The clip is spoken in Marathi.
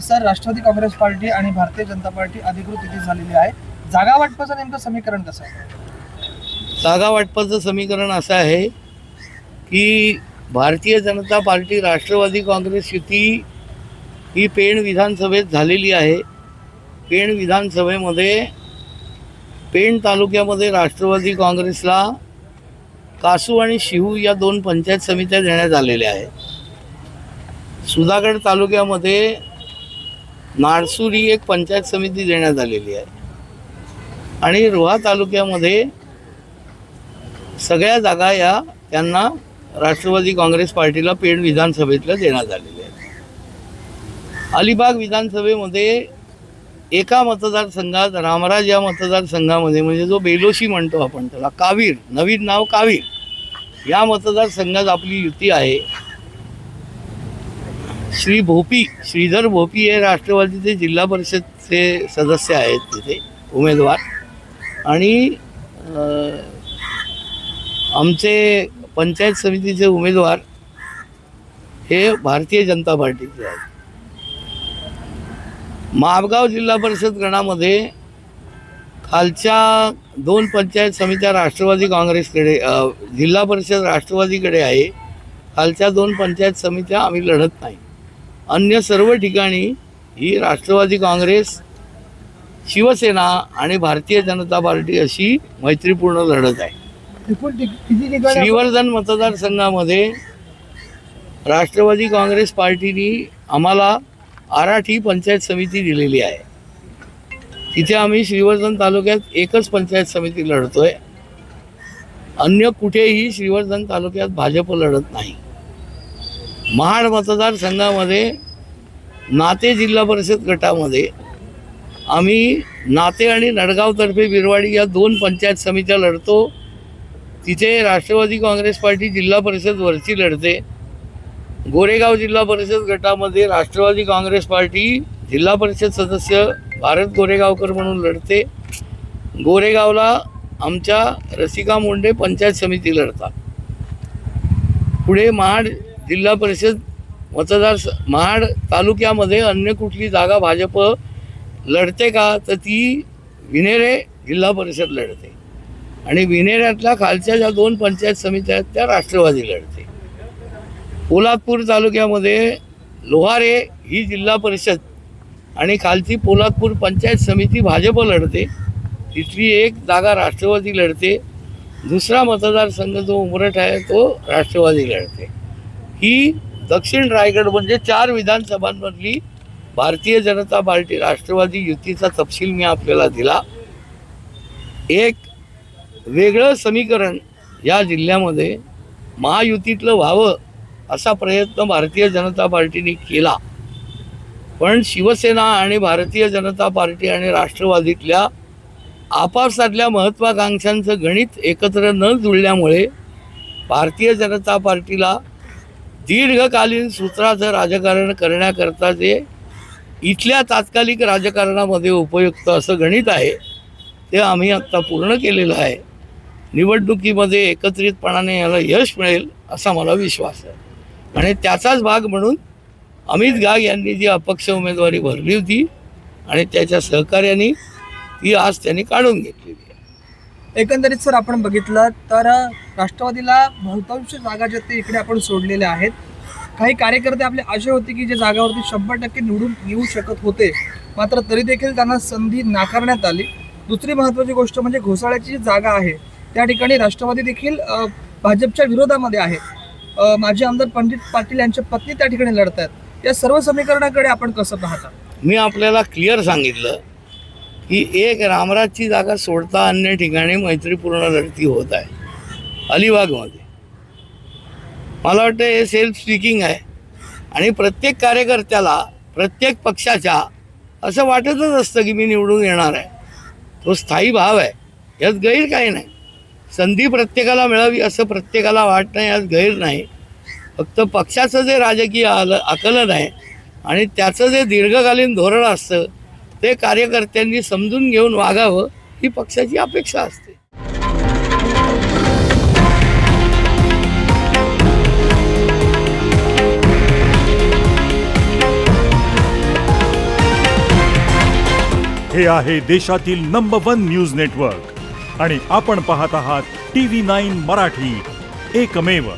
सर राष्ट्रवादी काँग्रेस पार्टी आणि भारतीय जनता पार्टी अधिकृत इथे झालेली आहे. जागा वाटपाचं नेमकं समीकरण कसं आहे? जागा वाटपाचं समीकरण असं आहे की भारतीय जनता पार्टी राष्ट्रवादी काँग्रेस युती ही पेण विधानसभेत झालेली आहे. पेण विधानसभेमध्ये पेण तालुक्यामध्ये राष्ट्रवादी काँग्रेसला कासू आणि शिहू या दोन पंचायत समित्या देण्यात आलेल्या आहेत. सुधागड तालुक्यामध्ये नाडसूर ही एक पंचायत समिती देण्यात आलेली आहे. आणि रोहा तालुक्यामध्ये सगळ्या जागा या त्यांना राष्ट्रवादी काँग्रेस पार्टीला पेण विधानसभेतल्या देण्यात आलेल्या आहेत अलिबाग विधानसभेमध्ये एका मतदारसंघात रामराज या मतदारसंघामध्ये म्हणजे जो बेलोशी म्हणतो आपण त्याला कावीर नवीन नाव कावीर या मतदारसंघात आपली युती आहे. श्री भोपी श्रीधर भोपी हे राष्ट्रवादीचे जिल्हा परिषदचे सदस्य आहेत तिथे उमेदवार. आणि आमचे पंचायत समितीचे उमेदवार हे भारतीय जनता पार्टीचे आहेत. मापगाव जिल्हा परिषद गणामध्ये खालच्या दोन पंचायत समित्या राष्ट्रवादी काँग्रेसकडे जिल्हा परिषद राष्ट्रवादीकडे आहे. खालच्या दोन पंचायत समित्या आम्ही लढत नाही. अन्य सर्व ठिकाणी ही राष्ट्रवादी काँग्रेस शिवसेना आणि भारतीय जनता पार्टी अशी मैत्रीपूर्ण लढत आहे. श्रीवर्धन मतदारसंघामध्ये राष्ट्रवादी काँग्रेस पार्टीने आम्हाला आराठी पंचायत समिती दिलेली आहे. तिथे आम्ही श्रीवर्धन तालुक्यात एकच पंचायत समिती लढतोय. अन्य कुठेही श्रीवर्धन तालुक्यात भाजप लढत नाही. महाड मतदारसंघामध्ये नाते जिल्हा परिषद गटामध्ये आम्ही नाते आणि नडगावतर्फे बिरवाडी या दोन पंचायत समित्या लढतो. तिथे राष्ट्रवादी काँग्रेस पार्टी जिल्हा परिषद वरची लढते. गोरेगाव जिल्हा परिषद गटामध्ये राष्ट्रवादी काँग्रेस पार्टी जिल्हा परिषद सदस्य भारत गोरेगावकर म्हणून लढते. गोरेगावला आमच्या रसिका मुंडे पंचायत समिती लढतात. पुढे महाड जिल्हा परिषद मतदार स- महाड तालुक्यामध्ये अन्य कुठली जागा भाजप लढते का? तर ती विनेरे जिल्हा परिषद लढते. आणि विनेऱ्यातल्या खालच्या ज्या दोन पंचायत समित्या आहेत त्या राष्ट्रवादी लढते. पोलादपूर तालुक्यामध्ये लोहारे ही जिल्हा परिषद आणि खालची पोलादपूर पंचायत समिती भाजप लढते. तिथली एक जागा राष्ट्रवादी लढते. दुसरा मतदारसंघ जो उमरठ आहे तो राष्ट्रवादी लढते. ही दक्षिण रायगड म्हणजे चार विधानसभांमधली भारतीय जनता पार्टी राष्ट्रवादी युतीचा तपशील मी आपल्याला दिला. एक वेगळं समीकरण या जिल्ह्यामध्ये महायुतीतलं व्हावं असा प्रयत्न भारतीय जनता पार्टीने केला. पण शिवसेना आणि भारतीय जनता पार्टी आणि राष्ट्रवादीतल्या आपापसातल्या महत्त्वाकांक्षांचं गणित एकत्र न जुळल्यामुळे भारतीय जनता पार्टीला दीर्घकालीन सूत्राचं राजकारण करण्याकरता जे इथल्या तात्कालिक राजकारणामध्ये उपयुक्त असं गणित आहे ते आम्ही आत्ता पूर्ण केलेलं आहे. निवडणुकीमध्ये एकत्रितपणाने याला यश मिळेल असा मला विश्वास आहे. आणि त्याचाच भाग म्हणून अमित गाग यांनी जी अपक्ष उमेदवारी भरली होती आणि त्याच्या सहकार्याने ती आज त्यांनी काढून घेतली एकंदरीत सर आपण बघितलं तर राष्ट्रवादीला बहुतांश जागा ज्या ते इकडे आपण सोडलेल्या आहेत. काही कार्यकर्ते आपले असे होते की जे जागावरती शंभर टक्के निवडून येऊ शकत होते मात्र तरी देखील त्यांना संधी नाकारण्यात आली. दुसरी महत्त्वाची गोष्ट म्हणजे घोसाळ्याची जी जागा आहे त्या ठिकाणी राष्ट्रवादी देखील भाजपच्या विरोधामध्ये आहे. माजी आमदार पंडित पाटील यांच्या पत्नी त्या ठिकाणी लढत आहेत या सर्व समीकरणाकडे आपण कसं पाहता? मी आपल्याला क्लिअर सांगितलं की एक रामराजची जागा सोडता अन्य ठिकाणी मैत्रीपूर्ण लढती होत आहे. अलिबागमध्ये. मला वाटतं हे सेल्फ स्पीकिंग आहे. आणि प्रत्येक कार्यकर्त्याला प्रत्येक पक्षाच्या असं वाटतच असतं की मी निवडून येणार आहे. तो स्थायी भाव आहे. यात गैर काही नाही. संधी प्रत्येकाला मिळावी असं प्रत्येकाला वाटणं यात गैर नाही. फक्त पक्षाचं जे राजकीय आलं आकलन आहे आणि त्याचं जे दीर्घकालीन धोरण असतं ते कार्यकर्त्यांनी समजून घेऊन वागावं ही पक्षाची अपेक्षा असते. हे आहे देशातील नंबर वन न्यूज नेटवर्क आणि आपण पाहत आहात टी व्ही नाईन मराठी. एकमेव